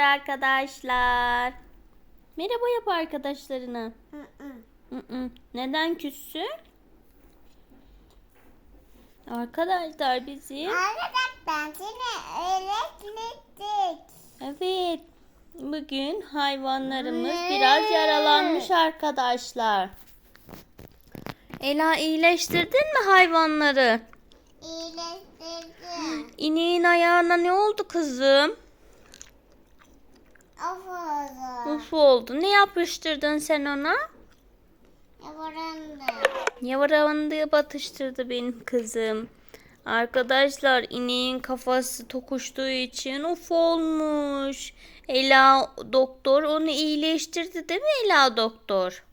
arkadaşlar. Merhaba yap arkadaşlarına. Neden küssün? Arkadaşlar bizim Arkadaşlar seni öğretmedik. evet bugün hayvanlarımız biraz yaralanmış arkadaşlar. Ela iyileştirdin mi hayvanları? İyileştirdim. İneğin ayağına ne oldu kızım? Of oldu. Uf oldu. Ne yapıştırdın sen ona? Yavarındı. Yavaravandığı batıştırdı benim kızım. Arkadaşlar ineğin kafası tokuştuğu için uf olmuş. Ela doktor onu iyileştirdi değil mi Ela doktor?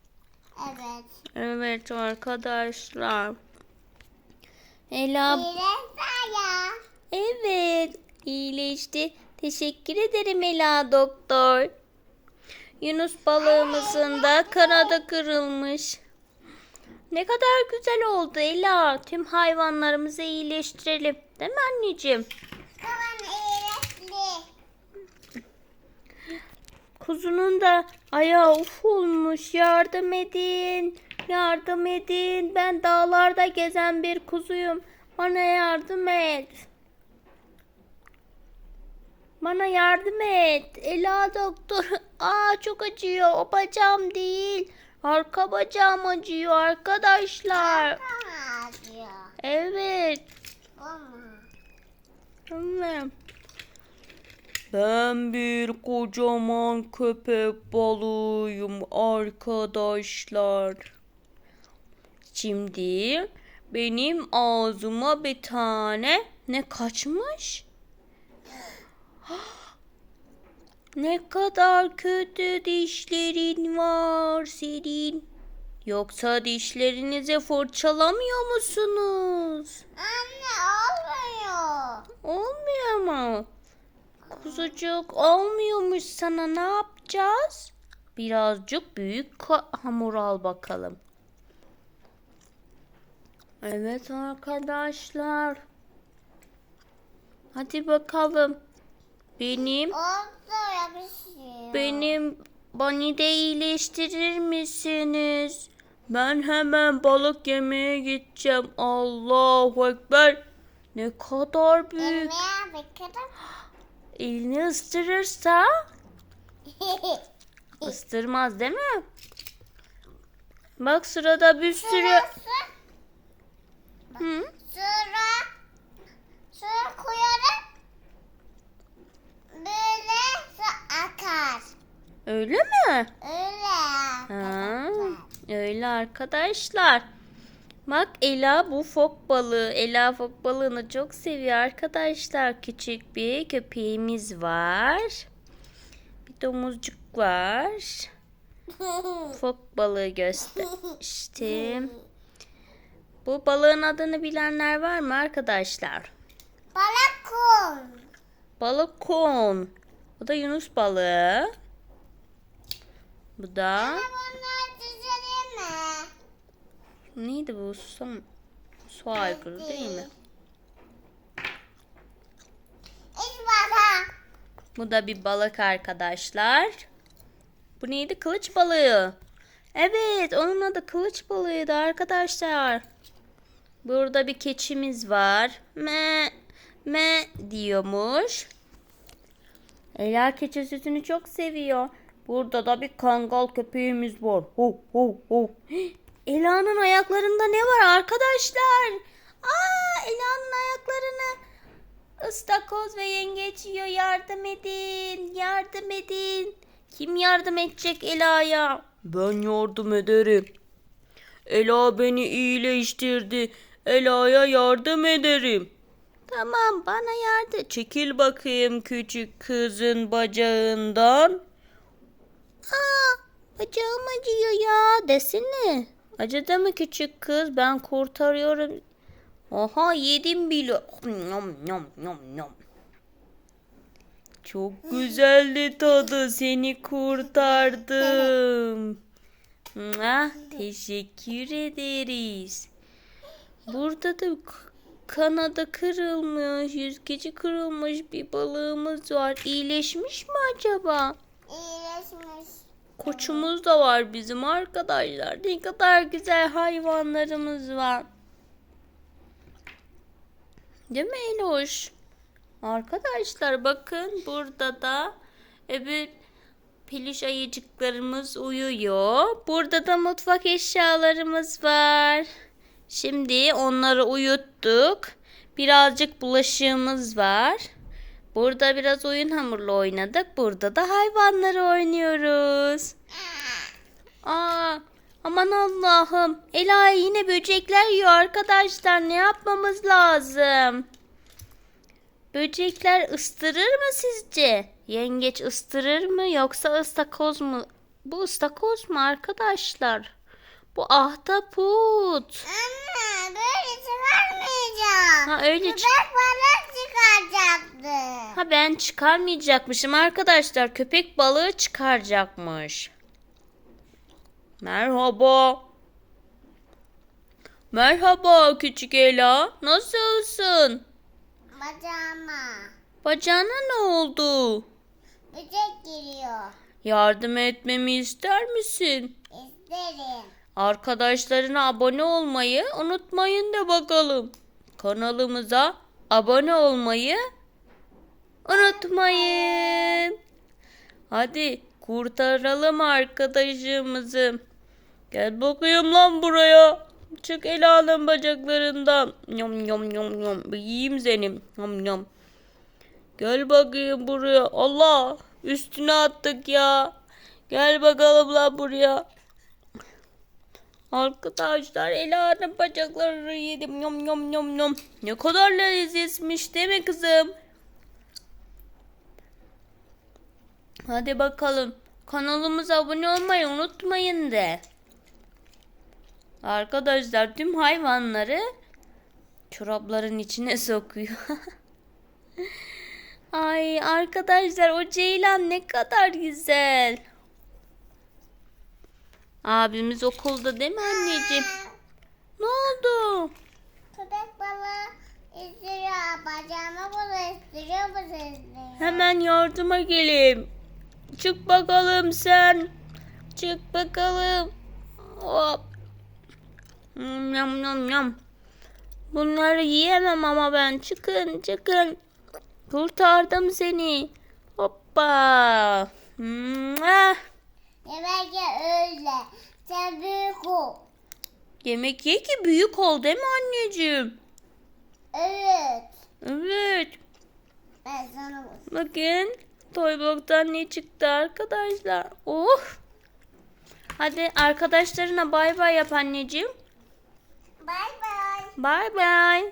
Evet. Evet arkadaşlar. Ela İyileşti ya. evet iyileşti. Teşekkür ederim Ela doktor. Yunus balığımızın da kanadı kırılmış. Ne kadar güzel oldu Ela. Tüm hayvanlarımızı iyileştirelim. Değil mi anneciğim? Kuzunun da ayağı uf olmuş. Yardım edin. Yardım edin. Ben dağlarda gezen bir kuzuyum. Bana yardım et. Bana yardım et. Ela doktor. Aa çok acıyor. O bacağım değil. Arka bacağım acıyor arkadaşlar. Tamam. Evet. Evet. Ben bir kocaman köpek balığıyım arkadaşlar. Şimdi benim ağzıma bir tane ne kaçmış? Ne kadar kötü dişlerin var senin. Yoksa dişlerinizi fırçalamıyor musunuz? Anne olmuyor. Olmuyor mu? Kuzucuk olmuyormuş sana ne yapacağız? Birazcık büyük hamur al bakalım. Evet arkadaşlar. Hadi bakalım. Benim yapışıyor. benim bani de iyileştirir misiniz? Ben hemen balık yemeye gideceğim. Allahu Ekber. Ne kadar büyük. Yemeğe bakalım. Elini ısırırsa ıstırmaz değil mi? Bak sırada bir sürü... Şurası. Hı? Sonra sonra koyarım. Böyle su akar. Öyle mi? Öyle. Ha, öyle arkadaşlar. Bak Ela bu fok balığı. Ela fok balığını çok seviyor arkadaşlar. Küçük bir köpeğimiz var. Bir domuzcuk var. Fok balığı göstermiştim. Bu balığın adını bilenler var mı arkadaşlar? Balık kum. Bu da Yunus balığı. Bu da Ama bunlar düzelir mi? neydi bu? Su, su aygırı değil mi? Bu da bir balık arkadaşlar. Bu neydi? Kılıç balığı. Evet, onun adı kılıç balığıydı arkadaşlar. Burada bir keçimiz var. Me me diyormuş. Ela keçi sütünü çok seviyor. Burada da bir kangal köpeğimiz var. Ho ho ho. Ela'nın ayaklarında ne var arkadaşlar? Aa, Ela'nın ayaklarını ıstakoz ve yengeç yiyor. Yardım edin. Yardım edin. Kim yardım edecek Ela'ya? Ben yardım ederim. Ela beni iyileştirdi. Ela'ya yardım ederim. Tamam bana yardım. Çekil bakayım küçük kızın bacağından. Aa, bacağım acıyor ya desene. Acıdı mı küçük kız? Ben kurtarıyorum. Oha yedim bile. Nom nom nom nom. Çok güzeldi tadı. Seni kurtardım. Ah, teşekkür ederiz. Burada da kanadı kırılmış, yüzgeci kırılmış bir balığımız var. İyileşmiş mi acaba? İyileşmiş. Koçumuz da var bizim arkadaşlar. Ne kadar güzel hayvanlarımız var. Değil mi Eloş? Arkadaşlar bakın burada da öbür peluş ayıcıklarımız uyuyor. Burada da mutfak eşyalarımız var. Şimdi onları uyuttuk. Birazcık bulaşığımız var. Burada biraz oyun hamurlu oynadık. Burada da hayvanları oynuyoruz. Aa, aman Allah'ım. Ela yine böcekler yiyor arkadaşlar. Ne yapmamız lazım? Böcekler ıstırır mı sizce? Yengeç ıstırır mı yoksa ıstakoz mu? Bu ıstakoz mu arkadaşlar? Bu ahtapot. Anne böyle çıkarmayacağım. Ha öyle çık. Köpek balık çıkaracaktı. Ha ben çıkarmayacakmışım arkadaşlar. Köpek balığı çıkaracakmış. Merhaba. Merhaba küçük Ela. Nasılsın? Bacağıma. Bacağına ne oldu? Böcek giriyor. Yardım etmemi ister misin? İsterim. Arkadaşlarına abone olmayı unutmayın da bakalım. Kanalımıza abone olmayı unutmayın. Hadi kurtaralım arkadaşımızı. Gel bakayım lan buraya. Çık Ela'nın bacaklarından. Yom yom yom yom. Yiyeyim seni. Yom yom. Gel bakayım buraya. Allah üstüne attık ya. Gel bakalım lan buraya. Arkadaşlar Ela'nın bacaklarını yedim. Yom yom yom yom. Ne kadar lezzetmiş değil mi kızım? Hadi bakalım. Kanalımıza abone olmayı unutmayın de. Arkadaşlar tüm hayvanları çorapların içine sokuyor. Ay arkadaşlar o ceylan ne kadar güzel. Abimiz okulda değil mi anneciğim? Ne oldu? Köpek balığı izdiriyor. Bacağıma bunu izdiriyor bu izdiriyor. Hemen yardıma geleyim. Çık bakalım sen. Çık bakalım. Hop. Yam yam yam. Bunları yiyemem ama ben. Çıkın çıkın. Kurtardım seni. Hoppa. Mua. Yemek ye öyle. Sen büyük ol. Yemek ye ki büyük ol değil mi anneciğim? Evet. Evet. Ben sana. Bakın Toybok'tan ne çıktı arkadaşlar. Oh. Hadi arkadaşlarına bay bay yap anneciğim. Bay bay. Bay bay.